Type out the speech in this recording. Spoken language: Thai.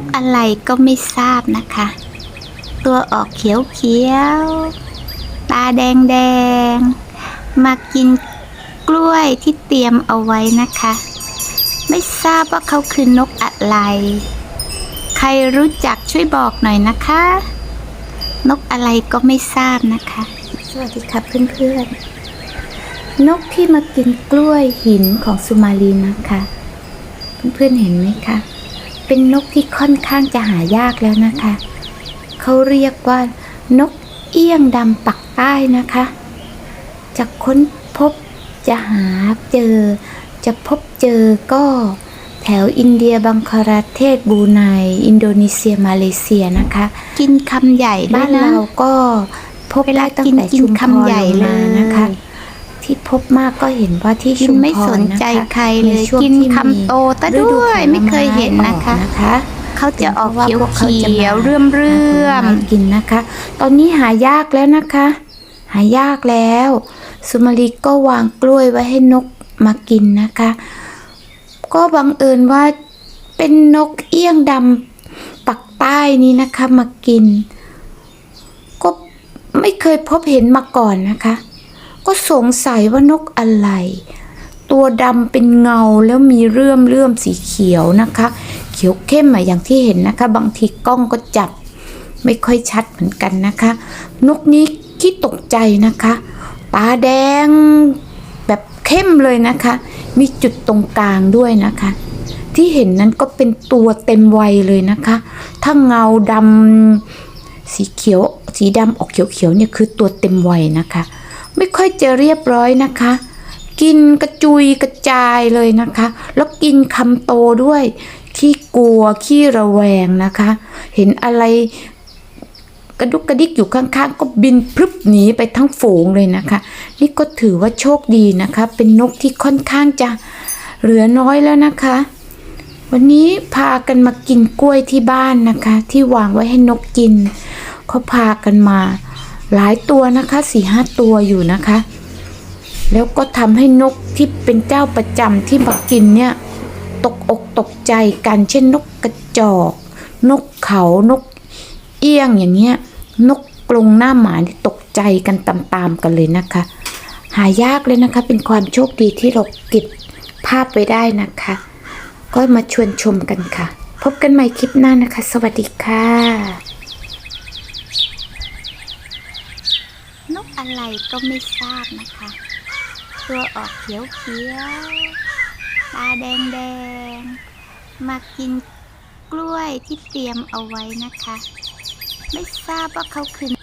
กอะไรก็ไม่ทราบนะคะ ตัวออกเขียวเขียวๆตาแดงแดงๆมากินกล้วยที่เตรียมเอาไว้นะคะ ไม่ทราบว่าเขาคือนกอะไร ใครรู้จักช่วยบอกหน่อยนะคะ นกอะไรก็ไม่ทราบนะคะ สวัสดีครับเพื่อนๆนกที่มากินกล้วยหินของสุมาลีนะคะ เพื่อนๆเห็นไหมคะ เป็นนกที่ค่อนข้างจะหายากแล้วนะคะ เขาเรียกว่านกเอี้ยงดำปักใต้นะคะ จะค้นพบจะหาเจอ จะพบเจอก็แถวอินเดียบังคลาเทศบรูไนอินโดนีเซียมาเลเซียนะคะ กินคำใหญ่บ้านเราก็พบได้ตั้งแต่ชุมพรลงมานะคะ ที่พบมากก็เห็นว่าที่ชุมพรไม่สนใจใครเลยในช่วงกินที่คำโตซะฤด้วย ผลไม่เคยเห็นนะคะออกนะคะ เขาจะออกพราะเขียวว่าพวกขาจะเขียวมาเรื่อมเรื่อมหาผลไม้กินนะคะ ตอนนี้หายากแล้วนะคะ หายากแล้ว สุมาลีก็วางกล้วยไว้ให้นกมากินนะคะ ก็บังเอิญว่าเป็นนกเอี้ยงดำปักใต้นี้นะคะมากิน ก็ไม่เคยพบเห็นมาก่อนนะคะ ก็สงสัยว่านกอะไร ตัวดำเป็นเงาแล้วมีเรื่อมเรื่อมสีเขียวนะคะ เขียวเข้มอะอย่างที่เห็นนะคะ บางทีกล้องก็จับไม่ค่อยชัดเหมือนกันนะคะ นกนี้ขี้ตกใจนะคะ ตาแดงแบบเข้มเลยนะคะ มีจุดตรงกลางด้วยนะคะ ที่เห็นนั้นก็เป็นตัวเต็มวัยเลยนะคะ ถ้าเงาดำสีเขียว สีดำออกเขียวๆเนี่ยคือตัวเต็มวัยนะคะ ไม่ค่อยจะเรียบร้อยนะคะ กินกระจุยกระจายเลยนะคะ แล้วกินคำโตด้วย ขี้กลัวขี้ระแวงนะคะ เห็นอะไรกระดุกกระดิกอยู่ข้างๆ ก็บินพรึบหนีไปทั้งฝูงเลยนะคะ นี่ก็ถือว่าโชคดีนะคะ เป็นนกที่ค่อนข้างจะเหลือน้อยแล้วนะคะ วันนี้พากันมากินกล้วยที่บ้านนะคะ ที่วางไว้ให้นกกินเขาพากันมา หลายตัวนะคะสี่ห้าตัวอยู่นะคะ แล้วก็ทำให้นกที่เป็นเจ้าประจำที่มากินเนี่ย ตกอกตกใจกันเช่นนกกระจอก นกเขานกเอี้ยงอย่างเงี้ย นกกรงหน้าหมาที่ตกใจกันตามๆกันเลยนะคะ หายากเลยนะคะ เป็นความโชคดีที่เราเก็บภาพไว้ได้นะคะ ก็มาชวนชมกันค่ะ พบกันใหม่คลิปหน้านะคะ สวัสดีค่ะ อะไรก็ไม่ทราบนะคะ ตัวออกเขียวเขียวๆตาแดงแดงๆมากินกล้วยที่เตรียมเอาไว้นะคะ ไม่ทราบว่าเขาคือ